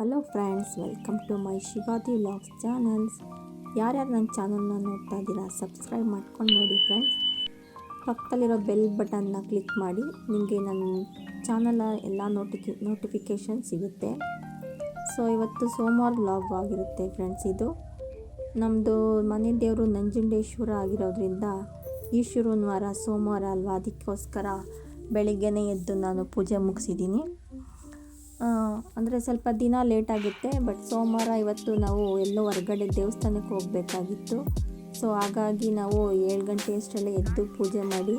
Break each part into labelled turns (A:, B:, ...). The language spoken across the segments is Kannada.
A: Hello friends, welcome to my Shivadi vlogs channels. ಯಾರ್ಯಾರು ನನ್ನ ಚಾನಲ್ನ ನೋಡ್ತಾ ಇದ್ದೀರಾ, ಸಬ್ಸ್ಕ್ರೈಬ್ ಮಾಡ್ಕೊಂಡು ನೋಡಿ ಫ್ರೆಂಡ್ಸ್. ಪಕ್ಕದಲ್ಲಿರೋ ಬೆಲ್ ಬಟನ್ನ ಕ್ಲಿಕ್ ಮಾಡಿ, ನಿಮಗೆ ನನ್ನ ಚಾನಲ ಎಲ್ಲ ನೋಟಿಫಿ ನೋಟಿಫಿಕೇಷನ್ ಸಿಗುತ್ತೆ. ಸೊ, ಇವತ್ತು ಸೋಮವಾರ ವ್ಲಾಗ್ ಆಗಿರುತ್ತೆ ಫ್ರೆಂಡ್ಸ್ ಇದು. ನಮ್ಮದು ಮನೆ ದೇವರು ನಂಜುಂಡೇಶ್ವರ ಆಗಿರೋದ್ರಿಂದ ಈಶ್ವರನ ಸೋಮವಾರ ಅಲ್ವಾ? ಅದಕ್ಕೋಸ್ಕರ ಬೆಳಿಗ್ಗೆನೇ ಎದ್ದು ನಾನು ಪೂಜೆ ಮುಗಿಸಿದ್ದೀನಿ. ಅಂದರೆ ಸ್ವಲ್ಪ ದಿನ ಲೇಟ್ ಆಗುತ್ತೆ ಬಟ್ ಸೋಮವಾರ ಇವತ್ತು ನಾವು ಎಲ್ಲೋ ಹೊರಗಡೆ ದೇವಸ್ಥಾನಕ್ಕೆ ಹೋಗಬೇಕಾಗಿತ್ತು. ಸೊ ಹಾಗಾಗಿ ನಾವು ಏಳು ಗಂಟೆ ಅಷ್ಟರಲ್ಲೇ ಎದ್ದು ಪೂಜೆ ಮಾಡಿ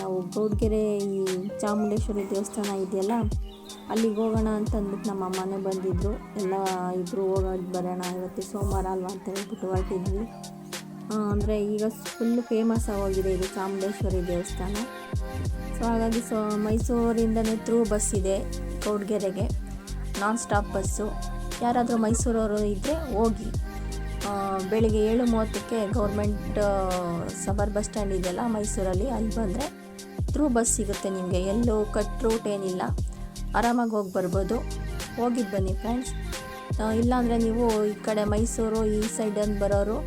A: ನಾವು ಗೌಡ್ಗೆರೆ ಈ ಚಾಮುಂಡೇಶ್ವರಿ ದೇವಸ್ಥಾನ ಇದೆಯಲ್ಲ, ಅಲ್ಲಿಗೆ ಹೋಗೋಣ ಅಂತ ಅಂದ್ಬಿಟ್ಟು ನಮ್ಮ ಅಮ್ಮನೇ ಬಂದಿದ್ದರು ಎಲ್ಲ ಇಬ್ಬರು ಹೋಗೋದು ಬರೋಣ, ಇವತ್ತು ಸೋಮವಾರ ಅಲ್ವಾ ಅಂತ ಹೇಳ್ಬಿಟ್ಟು ಹೊರಟಿದ್ವಿ. ಅಂದರೆ ಈಗ ಫುಲ್ಲು ಫೇಮಸ್ ಆಗೋಗಿದೆ ಇದು ಚಾಮುಂಡೇಶ್ವರಿ ದೇವಸ್ಥಾನ. ಸೊ ಹಾಗಾಗಿ ಸೊ ಮೈಸೂರಿಂದನೇ ಥ್ರೂ ಬಸ್ ಇದೆ ಕೌಡ್ಗೆರೆಗೆ. ನಾನ್ ಸ್ಟಾಪ್ ಬಸ್ಸು ಯಾರಾದರೂ ಮೈಸೂರವರು ಇದ್ದರೆ ಹೋಗಿ ಬೆಳಿಗ್ಗೆ ಏಳು ಮೂವತ್ತಕ್ಕೆ ಗೌರ್ಮೆಂಟ್ ಸಬರ್ ಬಸ್ ಸ್ಟ್ಯಾಂಡ್ ಇದೆಯಲ್ಲ ಮೈಸೂರಲ್ಲಿ, ಅಲ್ಲಿ ಬಂದರೆ ಥ್ರೂ ಬಸ್ ಸಿಗುತ್ತೆ ನಿಮಗೆ. ಎಲ್ಲೂ ಕಟ್ ರೂಟ್ ಏನಿಲ್ಲ. ಆರಾಮಾಗಿ ಹೋಗಿ ಬರ್ಬೋದು. ಹೋಗಿದ್ದು ಬನ್ನಿ ಫ್ರೆಂಡ್ಸ್ ಇಲ್ಲಾಂದರೆ ನೀವು ಈ ಕಡೆ ಮೈಸೂರು ಈ ಸೈಡಲ್ಲಿ ಬರೋರು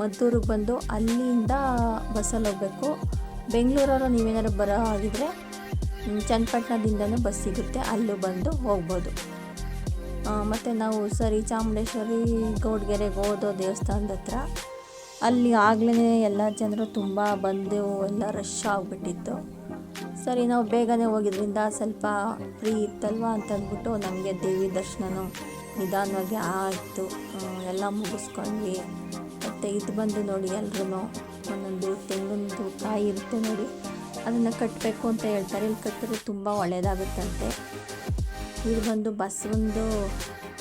A: ಮದ್ದೂರಿಗೆ ಬಂದು ಅಲ್ಲಿಂದ ಬಸ್ಸಲ್ಲಿ ಹೋಗಬೇಕು. ಬೆಂಗಳೂರವರು ನೀವೇನಾದ್ರು ಬರೋ ಆಗಿದ್ರೆ ಚನ್ನಪಟ್ಟಣದಿಂದನೂ ಬಸ್ ಸಿಗುತ್ತೆ. ಅಲ್ಲೂ ಬಂದು ಹೋಗ್ಬೋದು. ಮತ್ತು ನಾವು ಸರಿ ಚಾಮುಂಡೇಶ್ವರಿ, ಗೌಡ್ಗೆರೆಗೆ ಹೋದೋ ದೇವಸ್ಥಾನದ ಹತ್ರ, ಅಲ್ಲಿ ಆಗಲೇ ಎಲ್ಲ ಜನರು ತುಂಬ ಬಂದು ಎಲ್ಲ ರಶ್ ಆಗಿಬಿಟ್ಟಿತ್ತು. ಸರಿ, ನಾವು ಬೇಗನೆ ಹೋಗಿದ್ರಿಂದ ಸ್ವಲ್ಪ ಫ್ರೀ ಇತ್ತಲ್ವ ಅಂತಂದ್ಬಿಟ್ಟು ನಮಗೆ ದೇವಿ ದರ್ಶನವೂ ನಿಧಾನವಾಗಿ ಆಯಿತು. ಎಲ್ಲ ಮುಗಿಸ್ಕೊಂಡ್ವಿ. ಮತ್ತು ಇದು ಬಂದು ನೋಡಿ ಎಲ್ರೂ ಒಂದೊಂದು ತೆಂಗಿನದು ಕಾಯಿ ಇರುತ್ತೆ ನೋಡಿ. ಅದನ್ನು ಕಟ್ಟಬೇಕು ಅಂತ ಹೇಳ್ತಾರೆ. ಇಲ್ಲಿ ಕಟ್ಟಿದ್ರೆ ತುಂಬ ಒಳ್ಳೆಯದಾಗುತ್ತಂತೆ ಇದು ಬಂದು ಬಸ್ ಒಂದು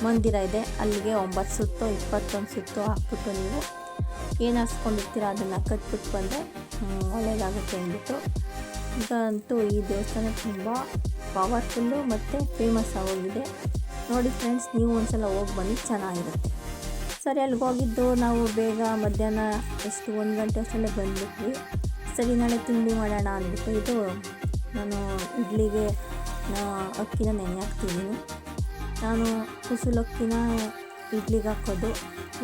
A: ಮಂದಿರ ಇದೆ. ಅಲ್ಲಿಗೆ ಒಂಬತ್ತು ಸುತ್ತು ಇಪ್ಪತ್ತೊಂದು ಸುತ್ತು ಹಾಕ್ಬಿಟ್ಟು ನೀವು ಏನು ಹಾಸ್ಕೊಂಡಿರ್ತೀರ ಅದನ್ನು ಕಟ್ಬಿಟ್ಟು ಬಂದರೆ ಒಳ್ಳೆಯದಾಗುತ್ತೆ ಅಂದ್ಬಿಟ್ಟು. ಈಗ ಅಂತೂ ಈ ದೇವಸ್ಥಾನ ತುಂಬ ಪವರ್ಫುಲ್ಲು ಮತ್ತು ಫೇಮಸ್ ಆಗೋಗಿದೆ ನೋಡಿ ಫ್ರೆಂಡ್ಸ್ ನೀವು ಒಂದ್ಸಲ ಹೋಗಿ ಬನ್ನಿ, ಚೆನ್ನಾಗಿರುತ್ತೆ. ಸರಿ, ಅಲ್ಲಿಗೆ ಹೋಗಿದ್ದು ನಾವು ಬೇಗ ಮಧ್ಯಾಹ್ನ ಎಷ್ಟು ಒಂದು ಗಂಟೆ ಅಷ್ಟರಲ್ಲೇ ಬಂದ್ಬಿಟ್ವಿ. ಸರಿ, ನಾಳೆ ತಿಂಡಿ ಮಾಡೋಣ ಅಂದ್ಬಿಟ್ಟು ಇದು ನಾನು ಇಡ್ಲಿಗೆ ಅಕ್ಕಿನ ನೆನೆ ಹಾಕ್ತಿದ್ದೀನಿ ನಾನು ಕುಸುಲಕ್ಕಿನ ಇಡ್ಲಿಗೆ ಹಾಕೋದು.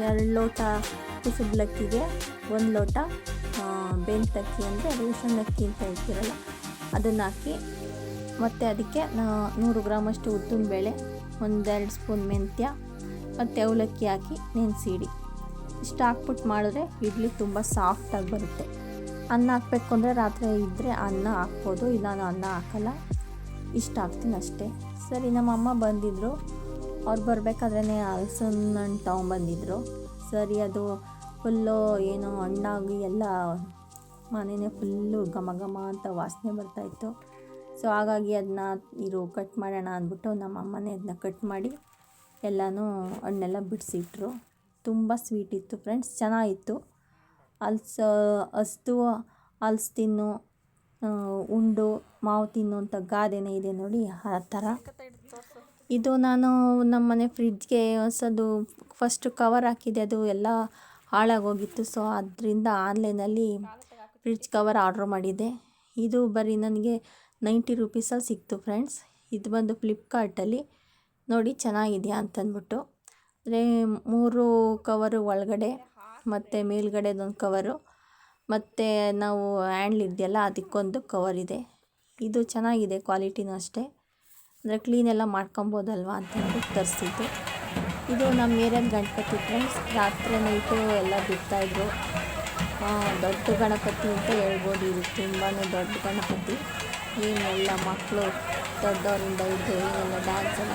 A: ಎರಡು ಲೋಟ ಕುಸುಬ್ಲಕ್ಕಿಗೆ ಒಂದು ಲೋಟ ಬೆಂತಕ್ಕಿ ಅಂದರೆ ರೇಷನ್ ಅಕ್ಕಿ ಅಂತ ಹೇಳ್ತಿರಲ್ಲ, ಅದನ್ನು ಹಾಕಿ ಮತ್ತು ಅದಕ್ಕೆ ನೂರು ಗ್ರಾಮಷ್ಟು ಉದ್ದಿನ ಬೇಳೆ ಒಂದೆರಡು ಸ್ಪೂನ್ ಮೆಂತ್ಯ ಮತ್ತು ಅವಲಕ್ಕಿ ಹಾಕಿ ನೆನೆಸಿಡಿ. ಇಷ್ಟು ಹಾಕ್ಬಿಟ್ಟು ಮಾಡಿದ್ರೆ ಇಡ್ಲಿ ತುಂಬ ಸಾಫ್ಟಾಗಿ ಬರುತ್ತೆ. ಅನ್ನ ಹಾಕ್ಬೇಕು ಅಂದರೆ ರಾತ್ರಿ ಇದ್ದರೆ ಅನ್ನ ಹಾಕ್ಬೋದು, ಇಲ್ಲ ನಾನು ಅನ್ನ ಹಾಕಲ್ಲ. ಇಷ್ಟು ಹಾಕ್ತೀನಿ ಅಷ್ಟೇ. ಸರಿ ನಮ್ಮಮ್ಮ ಬಂದಿದ್ದರು ಅವ್ರು ಬರಬೇಕಾದ್ರೆ ಹಲ್ಸನ್ನ ಹಣ್ಣು ತೊಗೊಂಬಂದಿದ್ರು ಸರಿ, ಅದು ಫುಲ್ಲು ಏನೋ ಹಣ್ಣಾಗಿ ಎಲ್ಲ ಮನೆಯೇ ಫುಲ್ಲು ಘಮ ಘಮ ಅಂತ ವಾಸನೆ ಬರ್ತಾಯಿತ್ತು ಸೊ ಹಾಗಾಗಿ ಅದನ್ನ ಇರು ಕಟ್ ಮಾಡೋಣ ಅಂದ್ಬಿಟ್ಟು ನಮ್ಮ ಅಮ್ಮನೇ ಅದನ್ನ ಕಟ್ ಮಾಡಿ ಎಲ್ಲನೂ ಹಣ್ಣೆಲ್ಲ ಬಿಡಿಸಿಟ್ರು. ತುಂಬ ಸ್ವೀಟ್ ಇತ್ತು ಫ್ರೆಂಡ್ಸ್ ಚೆನ್ನಾಗಿತ್ತು. ಹಲ್ಸ ಹಸ್ದು ಹಲ್ಸು ತಿನ್ನು ಉಂಡು, ಮಾವು ತಿನ್ನು ಅಂತ ಗಾದೆನೇ ಇದೆ ನೋಡಿ, ಆ ಥರ. ಇದು ನಾನು ನಮ್ಮ ಮನೆ ಫ್ರಿಡ್ಜ್ಗೆ ಹೊಸದು ಫಸ್ಟು ಕವರ್ ಹಾಕಿದೆ, ಅದು ಎಲ್ಲ ಹಾಳಾಗೋಗಿತ್ತು. ಸೊ ಅದರಿಂದ ಆನ್ಲೈನಲ್ಲಿ ಫ್ರಿಡ್ಜ್ ಕವರ್ ಆರ್ಡ್ರ್ ಮಾಡಿದ್ದೆ ಇದು ಬರೀ ನನಗೆ ನೈಂಟಿ ರುಪೀಸಲ್ಲಿ ಸಿಕ್ತು ಫ್ರೆಂಡ್ಸ್ ಇದು ಬಂದು ಫ್ಲಿಪ್ಕಾರ್ಟಲ್ಲಿ ನೋಡಿ ಚೆನ್ನಾಗಿದೆಯಾ ಅಂತಂದ್ಬಿಟ್ಟು. ಅಂದರೆ ಮೂರು ಕವರು ಒಳಗಡೆ ಮತ್ತು ಮೇಲ್ಗಡೆದೊಂದು ಕವರು. ಮತ್ತು ನಾವು ಹ್ಯಾಂಡ್ಲ್ ಇದೆಯಲ್ಲ ಅದಕ್ಕೊಂದು ಕವರ್ ಇದೆ. ಇದು ಚೆನ್ನಾಗಿದೆ ಕ್ವಾಲಿಟಿನೂ ಅಷ್ಟೇ. ಅಂದರೆ ಕ್ಲೀನೆಲ್ಲ ಮಾಡ್ಕೊಬೋದಲ್ವ ಅಂತಂದ್ಬಿಟ್ಟು ತರಿಸಿದ್ದು. ಇದು ನಮ್ಮ ಏರಿಯಾದ ಗಣಪತಿ ಫ್ರೆಂಡ್ಸ್ ರಾತ್ರಿ ನೈಟು ಎಲ್ಲ ಬಿಡ್ತಾಯಿದ್ರು ದೊಡ್ಡ ಗಣಪತಿ ಅಂತ ಹೇಳ್ಬೋದು ಇದು. ತುಂಬಾ ದೊಡ್ಡ ಗಣಪತಿ. ಏನೆಲ್ಲ ಮಕ್ಕಳು ದೊಡ್ಡವರಿಂದ ಇದ್ದು ಏನೆಲ್ಲ ಡ್ಯಾನ್ಸ್ ಎಲ್ಲ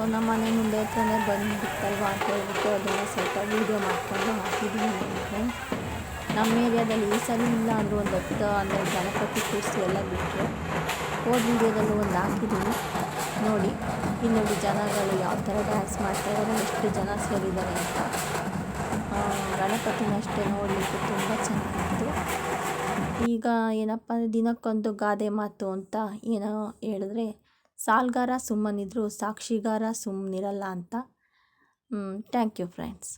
A: ಸೊ ನಮ್ಮ ಮನೆ ಮುಂದೆ ಹತ್ರನೇ ಬಂದುಬಿಟ್ಟಲ್ವ ಅಂತ ಹೇಳ್ಬಿಟ್ಟು ಅದನ್ನು ಸ್ವಲ್ಪ ವೀಡಿಯೋ ಮಾಡಿಕೊಂಡು ಹಾಕಿದ್ದೀನಿ ಫ್ರೆಂಡ್ಸ್ ನಮ್ಮ ಏರಿಯಾದಲ್ಲಿ ಈ ಸಲ ಇಲ್ಲ ಅಂದರೂ ಒಂದು ಹತ್ತು ಅಂದರೆ ಗಣಪತಿ ಕೂರಿಸಿ ಎಲ್ಲ ಬಿಟ್ಟರು ಹೋದ ವೀಡಿಯೋದಲ್ಲೂ ಒಂದು ಹಾಕಿದ್ದೀನಿ. ನೋಡಿ ಇಲ್ಲಿ ನೋಡಿ ಜನಗಳು ಯಾವ ಥರ ಡ್ಯಾನ್ಸ್ ಮಾಡ್ತಾಯಿದ್ದಾರೆ ಎಷ್ಟು ಜನ ಸೇರಿದ್ದಾರೆ ಅಂತ. ಗಣಪತಿನ ಅಷ್ಟೇ ನೋಡಲಿಕ್ಕೆ ತುಂಬ ಚೆನ್ನಾಗಿತ್ತು. ಈಗ ಏನಪ್ಪ ದಿನಕ್ಕೊಂದು ಗಾದೆ ಮಾತು ಅಂತ ಏನೋ ಹೇಳಿದ್ರೆ ಸಾಲ್ಗಾರ ಸುಮ್ಮನಿದ್ರು ಸಾಕ್ಷಿಗಾರ ಸುಮ್ಮನಿರಲ್ಲ ಅಂತ. Thank you friends